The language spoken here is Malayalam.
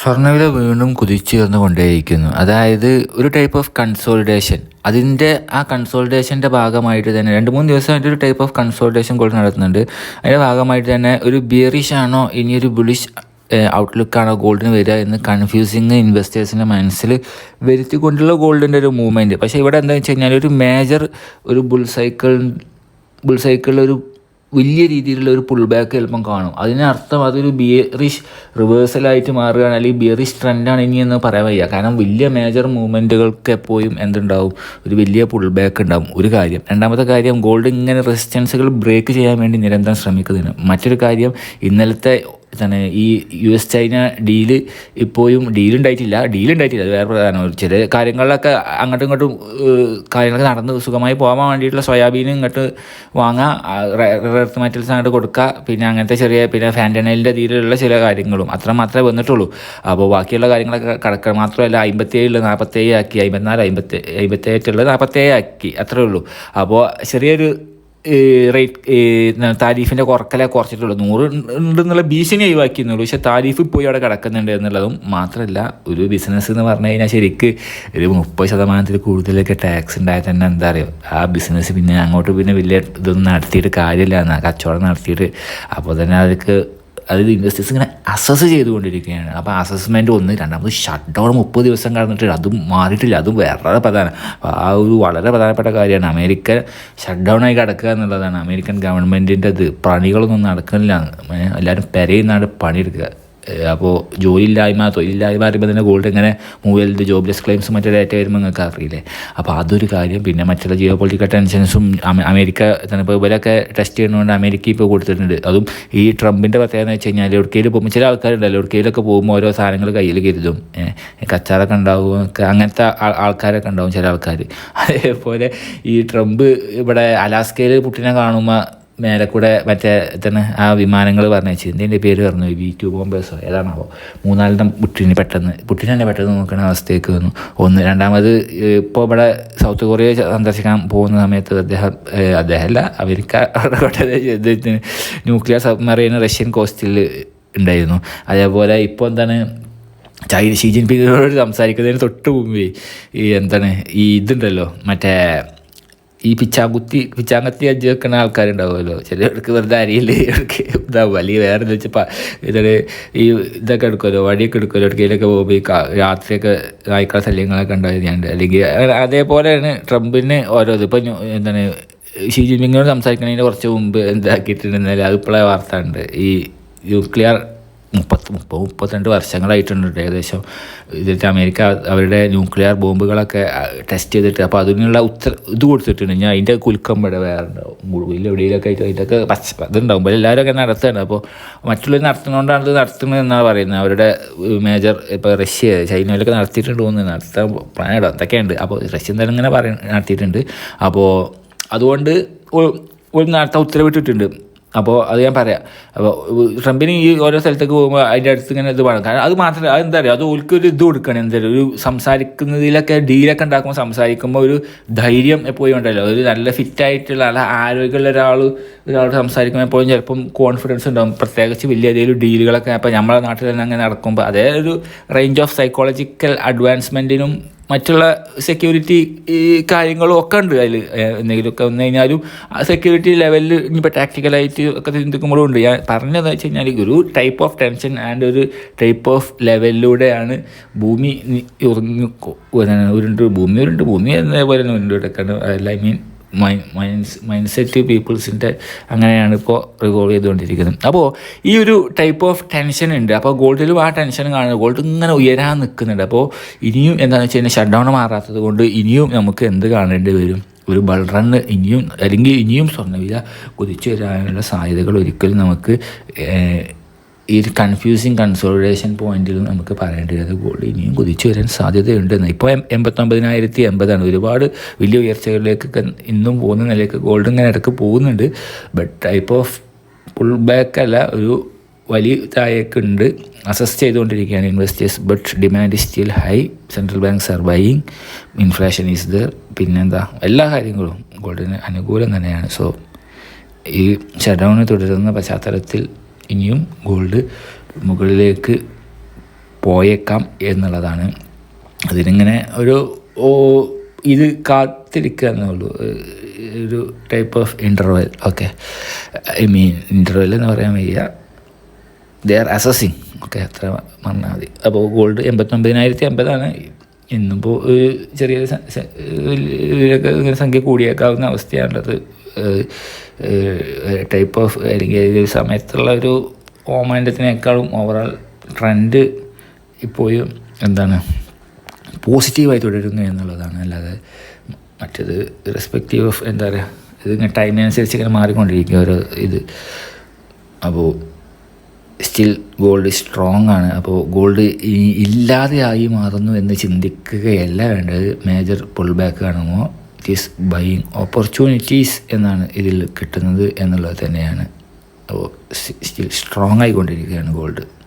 സ്വർണവില വീണ്ടും കുതിച്ചുയർന്നു കൊണ്ടേയിരിക്കുന്നു. അതായത് ഒരു ടൈപ്പ് ഓഫ് കൺസോളിഡേഷൻ അതിന്റെ ആ കൺസോളിഡേഷന്റെ ഭാഗമായിട്ട് തന്നെ രണ്ട് മൂന്ന് ദിവസമായിട്ട് ഒരു ടൈപ്പ് ഓഫ് കൺസോളിഡേഷൻ ഗോൾഡ് നടത്തുന്നുണ്ട്. അതിന്റെ ഭാഗമായിട്ട് തന്നെ ഒരു ബിയറിഷ് ആണോ ഇനിയൊരു ബുളിഷ് ഔട്ട്ലുക്കാണോ ഗോൾഡിന് വരിക എന്ന് കൺഫ്യൂസിങ് ഇൻവെസ്റ്റേഴ്സിന്റെ മനസ്സിൽ വരുത്തിക്കൊണ്ടുള്ള ഗോൾഡിന്റെ ഒരു മൂവ്മെന്റ് പക്ഷേ ഇവിടെ എന്താണെന്ന് വെച്ച് കഴിഞ്ഞാൽ ഒരു മേജർ ഒരു ബുൾ സൈക്കിൾ ബുൾ സൈക്കിളിൽ ഒരു വലിയ രീതിയിലുള്ള ഒരു പുൾ ബാക്ക് ചിലപ്പം കാണും. അതിനർത്ഥം അതൊരു ബിയറിഷ് റിവേഴ്സലായിട്ട് മാറുകയാണ് അല്ലെങ്കിൽ ബിയറിഷ് ട്രെൻഡാണ് ഇനി എന്ന് പറയാൻ വയ്യ. കാരണം വലിയ മേജർ മൂവ്മെന്റുകൾക്ക് എപ്പോഴും എന്തുണ്ടാവും? ഒരു വലിയ പുൾ ബാക്ക് ഉണ്ടാവും. ഒരു കാര്യം. രണ്ടാമത്തെ കാര്യം ഗോൾഡ് ഇങ്ങനെ റെസിസ്റ്റൻസുകൾ ബ്രേക്ക് ചെയ്യാൻ വേണ്ടി നിരന്തരം ശ്രമിക്കുന്നതിന്. മറ്റൊരു കാര്യം ഇന്നലത്തെ എന്താണ് ഈ യു എസ് ചൈന ഡീൽ ഇപ്പോഴും ഡീൽ ഉണ്ടായിട്ടില്ല. അത് വേറെ പ്രധാനമാണ് ചില കാര്യങ്ങളിലൊക്കെ അങ്ങോട്ടും ഇങ്ങോട്ടും കാര്യങ്ങളൊക്കെ നടന്ന് സുഖമായി പോകാൻ വേണ്ടിയിട്ടുള്ള സോയാബീൻ ഇങ്ങോട്ട് വാങ്ങുക റേർത്ത് മെറ്റൽസ് അങ്ങോട്ട് കൊടുക്കുക പിന്നെ അങ്ങനത്തെ ചെറിയ പിന്നെ ഫാന്റനലിന്റെ രീതിയിലുള്ള ചില കാര്യങ്ങളും അത്ര മാത്രമേ വന്നിട്ടുള്ളൂ. അപ്പോൾ ബാക്കിയുള്ള കാര്യങ്ങളൊക്കെ കടക്കുക മാത്രമല്ല അമ്പത്തേഴിൽ നാൽപ്പത്തേഴ് ആക്കി അമ്പത്തിനാല് അമ്പത്തി അമ്പത്തേഴ് നാൽപ്പത്തേഴ് ആക്കി അത്രേ ഉള്ളൂ. അപ്പോൾ ചെറിയൊരു റേറ്റ് താരീഫിന്റെ കുറക്കലെ കുറച്ചിട്ടുള്ളൂ. നൂറ് ഉണ്ടെന്നുള്ള ഭീഷണി ഒഴിവാക്കിയെന്നുള്ളൂ. പക്ഷേ താരീഫ് പോയി അവിടെ കിടക്കുന്നുണ്ട് എന്നുള്ളതും മാത്രമല്ല ഒരു ബിസിനസ് എന്ന് പറഞ്ഞു കഴിഞ്ഞാൽ ശരിക്ക് ഒരു മുപ്പത് ശതമാനത്തിൽ കൂടുതലൊക്കെ ടാക്സ് ഉണ്ടായാൽ തന്നെ എന്താ പറയുക ആ ബിസിനസ് പിന്നെ അങ്ങോട്ട് പിന്നെ വലിയ ഇതൊന്നും നടത്തിയിട്ട് കാര്യമില്ല. കച്ചവടം നടത്തിയിട്ട് അപ്പോൾ തന്നെ അതൊക്കെ അതായത് ഇൻവെസ്റ്റേഴ്സ് ഇങ്ങനെ അസസ് ചെയ്തുകൊണ്ടിരിക്കുകയാണ്. അപ്പോൾ അസസ്മെന്റ് ഒന്ന് രണ്ടാമത് ഷട്ട് ഡൗൺ മുപ്പത് ദിവസം കടന്നിട്ട് അതും മാറിയിട്ടില്ല. അതും വേറെ പ്രധാനം. ആ ഒരു വളരെ പ്രധാനപ്പെട്ട കാര്യമാണ്. അമേരിക്ക ഷട്ട് ഡൗൺ ആയി കിടക്കുക എന്നുള്ളതാണ്. അമേരിക്കൻ ഗവൺമെന്റിന്റെ ഇത് പണികളൊന്നും നടക്കുന്നില്ല. എല്ലാവരും പെരയുന്നാണ് പണിയെടുക്കുക. അപ്പോൾ ജോലിയില്ലായ്മ തൊഴിലില്ലായ്മ പറയുമ്പോൾ തന്നെ ഗോൾഡ് ഇങ്ങനെ മൂവ് ചെയ്ത് ജോബ്ലെസ് ക്ലെയിംസും മറ്റേ ഡേറ്റ വരുമ്പോൾ നിങ്ങൾക്ക് അറിയില്ലേ? അപ്പോൾ അതൊരു കാര്യം. പിന്നെ മറ്റുള്ള ജിയോ പൊളിറ്റിക്കൽ ടെൻഷൻസും അമേരിക്ക തന്നെ ഇപ്പോൾ ഇവരൊക്കെ ടെസ്റ്റ് ചെയ്യുന്നതുകൊണ്ട് അമേരിക്ക ഇപ്പോൾ കൊടുത്തിട്ടുണ്ട്. അതും ഈ ട്രംപിന്റെ പ്രത്യേകത എന്ന് വെച്ച് കഴിഞ്ഞാൽ എവിടേക്കെങ്കിലും പോകുമ്പോൾ ചില ആൾക്കാരുണ്ടല്ലോ എവിടേക്കെങ്കിലൊക്കെ പോകുമ്പോൾ ഓരോ സാധനങ്ങൾ കയ്യിൽ കരുതും. കച്ചാറൊക്കെ ഉണ്ടാവും അങ്ങനത്തെ ആൾ- ആൾക്കാരൊക്കെ ഉണ്ടാവും ചില ആൾക്കാർ അതേപോലെ ഈ ട്രംപ് ഇവിടെ അലാസ്കയിൽ പുട്ടിനെ കാണുമ്പോൾ മേലെ കൂടെ മറ്റേ തന്നെ ആ വിമാനങ്ങൾ പറഞ്ഞു വെച്ചു എന്തിന്റെ പേര് പറഞ്ഞു? വി ടു ബോംബേഴ്സോ? ഏതാണാവോ? മൂന്നാലെണ്ണം പുട്ടിന് പെട്ടെന്ന്. പുട്ടിന് തന്നെ പെട്ടെന്ന് നോക്കുന്ന അവസ്ഥയ്ക്ക് വന്നു. ഒന്ന് രണ്ടാമത് ഇപ്പോൾ ഇവിടെ സൗത്ത് കൊറിയ സന്ദർശിക്കാൻ പോകുന്ന സമയത്ത് അദ്ദേഹം അദ്ദേഹമല്ല അമേരിക്ക ന്യൂക്ലിയർ സബ്മറീൻ റഷ്യൻ കോസ്റ്റിൽ ഉണ്ടായിരുന്നു. അതേപോലെ ഇപ്പോൾ എന്താണ് ചൈന ഷീ ജിൻപിങ്ങിനോട് സംസാരിക്കുന്നതിന് തൊട്ട് മുമ്പേ ഈ എന്താണ് ഈ ഇതുണ്ടല്ലോ മറ്റേ ഈ പിച്ചാകുത്തി പിച്ചാങ്കത്തി അജ്ജ് വെക്കുന്ന ആൾക്കാരുണ്ടാവുമല്ലോ ചിലർക്ക് വെറുതെ അരിയിൽ ഇടയ്ക്ക് ഇതാവും. അല്ലെങ്കിൽ വേറെ എന്താ വെച്ചാൽ ഇതൊരു ഈ ഇതൊക്കെ എടുക്കുമല്ലോ വഴിയൊക്കെ എടുക്കുമല്ലോ ഇടയ്ക്കിലൊക്കെ പോകുമ്പോൾ ഈ രാത്രിയൊക്കെ നായ്ക്കള ശല്യങ്ങളൊക്കെ ഉണ്ടായിരുന്നുണ്ട് അല്ലെങ്കിൽ അതേപോലെയാണ് ട്രംപിന് ഓരോ ഇത്. ഇപ്പം എന്താണ് ഷീ ജിൻപിങ്ങിനോട് സംസാരിക്കുന്നതിന് കുറച്ച് മുമ്പ് എന്താക്കിയിട്ടുണ്ടെന്നാൽ അത് ഇപ്പോഴേ വാർത്ത ഉണ്ട്. ഈ ന്യൂക്ലിയർ മുപ്പത്ത് മുപ്പത് മുപ്പത്തിരണ്ട് വർഷങ്ങളായിട്ടുണ്ട് ഏകദേശം. ഇതിട്ട് അമേരിക്ക അവരുടെ ന്യൂക്ലിയർ ബോംബുകളൊക്കെ ടെസ്റ്റ് ചെയ്തിട്ട്. അപ്പോൾ അതിനുള്ള ഉത്തര ഇത് കൊടുത്തിട്ടുണ്ട്. ഞാൻ അതിന്റെ കുലുക്കം ഇവിടെ വേറെ ഉണ്ടാവും. മുഴുവൻ എവിടെയൊക്കെ ആയിട്ട് അതിന്റെയൊക്കെ പച്ച അപ്പോൾ എല്ലാവരും ഒക്കെ നടത്തുകയാണ് അപ്പോൾ മറ്റുള്ളവർ നടത്തുന്നതുകൊണ്ടാണ് ഇത് നടത്തുന്നത് എന്നാണ് പറയുന്നത്. അവരുടെ മേജർ ഇപ്പോൾ റഷ്യ ചൈനയിലൊക്കെ നടത്തിയിട്ടുണ്ട് തോന്നുന്നു. നടത്താൻ പ്ലാൻ ഇടാം എന്തൊക്കെയുണ്ട്? അപ്പോൾ റഷ്യൻ തന്നെ ഇങ്ങനെ പറയ നടത്തിയിട്ടുണ്ട്. അപ്പോൾ അതുകൊണ്ട് ഒരു- നടത്താൻ ഉത്തരവിട്ടിട്ടുണ്ട്. അപ്പോൾ അത് ഞാൻ പറയാം. അപ്പോൾ ട്രംപിന് ഈ ഓരോ സ്ഥലത്തേക്ക് പോകുമ്പോൾ അതിന്റെ അടുത്ത് ഇങ്ങനെ ഇത് വേണം. കാരണം അത് മാത്രമല്ല അത് എന്താ പറയുക അത് ഓൽക്ക് ഒരു ഇത് കൊടുക്കണം എന്തായാലും ഒരു സംസാരിക്കുന്നതിലൊക്കെ ഡീലൊക്കെ ഉണ്ടാക്കുമ്പോൾ സംസാരിക്കുമ്പോൾ ഒരു ധൈര്യം എപ്പോഴും ഉണ്ടല്ലോ. ഒരു നല്ല ഫിറ്റായിട്ടുള്ള നല്ല ആരോഗ്യമുള്ള ഒരാൾ ഒരാൾ സംസാരിക്കുമ്പോൾ എപ്പോഴും ചിലപ്പം കോൺഫിഡൻസ് ഉണ്ടാകും പ്രത്യേകിച്ച് വലിയ ഏതെങ്കിലും ഡീലുകളൊക്കെ അപ്പോൾ നമ്മുടെ നാട്ടിൽ തന്നെ അങ്ങനെ നടക്കുമ്പോൾ അതേ ഒരു റേഞ്ച് ഓഫ് സൈക്കോളജിക്കൽ അഡ്വാൻസ്മെന്റിനും മറ്റുള്ള സെക്യൂരിറ്റി ഈ കാര്യങ്ങളും ഒക്കെ ഉണ്ട് അതിൽ. എന്തെങ്കിലുമൊക്കെ വന്നു കഴിഞ്ഞാലും ആ സെക്യൂരിറ്റി ലെവലിൽ ഇനിയിപ്പോൾ ടാക്ടിക്കലായിട്ട് ഒക്കെ ചിന്തിക്കുമ്പോഴും ഉണ്ട്. ഞാൻ പറഞ്ഞതെന്ന് വെച്ച് കഴിഞ്ഞാൽ ഒരു ടൈപ്പ് ഓഫ് ടെൻഷൻ ആൻഡ് ഒരു ടൈപ്പ് ഓഫ് ലെവലിലൂടെയാണ് ഭൂമി ഉറങ്ങി ഉരുണ്ട്. ഭൂമി ഉരുണ്ട്. ഭൂമി എന്നപോലെ തന്നെ ഉരുണ്ട് അല്ല ഐ മീൻ മൈൻഡ് സെറ്റ് പീപ്പിൾസിന്റെ അങ്ങനെയാണ് ഇപ്പോൾ റിവോൾവ് ചെയ്തുകൊണ്ടിരിക്കുന്നത്. അപ്പോൾ ഈ ഒരു ടൈപ്പ് ഓഫ് ടെൻഷൻ ഉണ്ട്. അപ്പോൾ ഗോൾഡിലും ആ ടെൻഷൻ കാണുന്നത് ഗോൾഡ് ഇങ്ങനെ ഉയരാൻ നിൽക്കുന്നുണ്ട്. അപ്പോൾ ഇനിയും എന്താണെന്ന് വെച്ച് കഴിഞ്ഞാൽ ഷട്ട് ഡൗൺ മാറാത്തത് കൊണ്ട് ഇനിയും നമുക്ക് എന്ത് കാണേണ്ടി വരും? ഒരു ബൾ ഇനിയും അല്ലെങ്കിൽ ഇനിയും സ്വർണവില കുതിച്ചു വരാനുള്ള സാധ്യതകൾ ഒരിക്കലും നമുക്ക് ഈ ഒരു കൺഫ്യൂസിങ് കൺസോളിഡേഷൻ പോയിന്റിൽ നമുക്ക് പറയേണ്ടി അത് ഗോൾഡ് ഇനിയും കുതിച്ചു വരാൻ സാധ്യതയുണ്ട്. എന്ന് ഇപ്പോൾ എൺപത്തൊമ്പതിനായിരത്തി എൺപതാണ്. ഒരുപാട് വലിയ ഉയർച്ചകളിലേക്ക് ഇന്നും പോകുന്ന നിലയ്ക്ക് ഗോൾഡ് ഇങ്ങനെ ഇടയ്ക്ക് പോകുന്നുണ്ട്. But type of pull back അല്ല ഒരു വലിയ താഴേക്കുണ്ട് അസസ് ചെയ്തുകൊണ്ടിരിക്കുകയാണ് investors but demand is still high central banks are buying inflation is there പിന്നെന്താ? എല്ലാ കാര്യങ്ങളും ഗോൾഡിന് അനുകൂലം തന്നെയാണ്. സോ ഈ ഷട്ട്ഡൗൺ തുടരുന്ന പശ്ചാത്തലത്തിൽ ഇനിയും ഗോൾഡ് മുകളിലേക്ക് പോയേക്കാം എന്നുള്ളതാണ്. അതിനിങ്ങനെ ഒരു ഇത് കാത്തിരിക്കുക എന്നേ ഉള്ളൂ ഒരു type of interval okay I mean interval എന്ന് പറയാൻ വയ്യ. ദേ ആർ അസസിങ് ഓക്കെ അത്ര പറഞ്ഞാൽ മതി. അപ്പോൾ ഗോൾഡ് എൺപത്തൊമ്പതിനായിരത്തി അമ്പതാണ് ഇന്നിപ്പോൾ ഒരു ചെറിയ ഇതിലൊക്കെ ഇങ്ങനെ സംഖ്യ കൂടിയേക്കാവുന്ന അവസ്ഥയാണുള്ളത്. ടൈപ്പ് ഓഫ് അല്ലെങ്കിൽ ഒരു സമയത്തുള്ള ഒരു ഓമാൻഡത്തിനേക്കാളും ഓവറോൾ ട്രെൻഡ് ഇപ്പോഴും എന്താണ് പോസിറ്റീവായി തുടരുന്നു എന്നുള്ളതാണ്. അല്ലാതെ മറ്റേത് റെസ്പെക്റ്റീവ് ഓഫ് എന്താ പറയുക ഇത് ഇങ്ങനെ ടൈമിനനുസരിച്ച് ഇങ്ങനെ മാറിക്കൊണ്ടിരിക്കും ഓരോ ഇത്. അപ്പോൾ സ്റ്റിൽ ഗോൾഡ് സ്ട്രോങ് ആണ്. അപ്പോൾ ഗോൾഡ് ഇല്ലാതെയായി മാറുന്നു എന്ന് ചിന്തിക്കുകയല്ല വേണ്ടത്. മേജർ പുൾ ബാക്ക് കാണുമ്പോൾ ഈസ് ബൈയിങ് ഓപ്പർച്യൂണിറ്റീസ് എന്നാണ് ഇതിൽ കിട്ടുന്നത് എന്നുള്ളത് തന്നെയാണ്. സ്റ്റിൽ സ്ട്രോങ് ആയിക്കൊണ്ടിരിക്കുകയാണ് ഗോൾഡ്